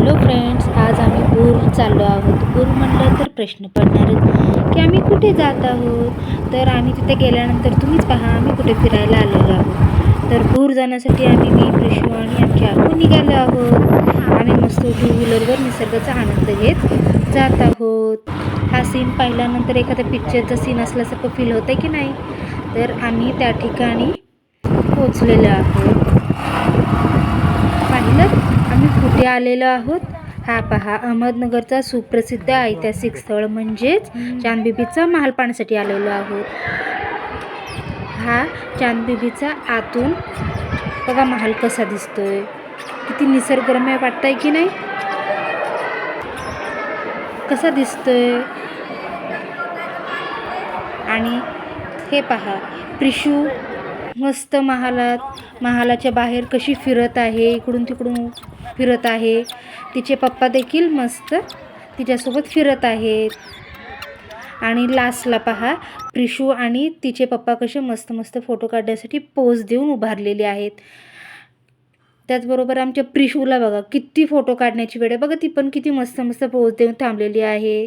Hello friends आज आम्ही पूर चाललो आहोत. पूर म्हणलं तर प्रश्न पडणारच की आम्ही कुठे जात आहोत? तर आम्ही तिथे गेल्यानंतर तुम्हीच पहा आम्ही कुठे फिरायला आलेलो आहोत. तर पूर जाण्यासाठी आम्ही मी प्रिशू आणि आमची आखू निघालो आहोत. आम्ही मस्त टू व्हीलरवर निसर्गाचा आनंद घेत जात आहोत. हा सीन पाहिल्यानंतर एखाद्या पिक्चरचा सीन असल्यासारखं फील होतं की नाही? तर आम्ही त्या ठिकाणी पोचलेलो आहोत पाहिलं आम्ही कुठे आलेलो आहोत. हा पहा अहमदनगरचा सुप्रसिद्ध ऐतिहासिक स्थळ म्हणजेच चांदबिबीचा महाल पाहण्यासाठी आलेलो आहोत. हा चांदबिबीचा आतून बघा महाल कसा दिसतोय. किती निसर्गरम्य वाटतंय की नाही? कसा दिसतोय? आणि हे पहा प्रिशू मस्त महालात महालाच्या बाहेर कशी फिरत आहे इकडून तिकडून फिरत आहे. तिचे पप्पा देखील मस्त तिच्यासोबत फिरत आहेत. आणि लास्टला पहा प्रिशू आणि तिचे पप्पा कसे मस्त मस्त फोटो काढण्यासाठी पोज देऊन उभारलेले आहेत. त्याचबरोबर आमच्या प्रिशूला बघा किती फोटो काढण्याची वेळ आहे. बघा ती पण किती मस्त मस्त पोज देऊन थांबलेली आहे.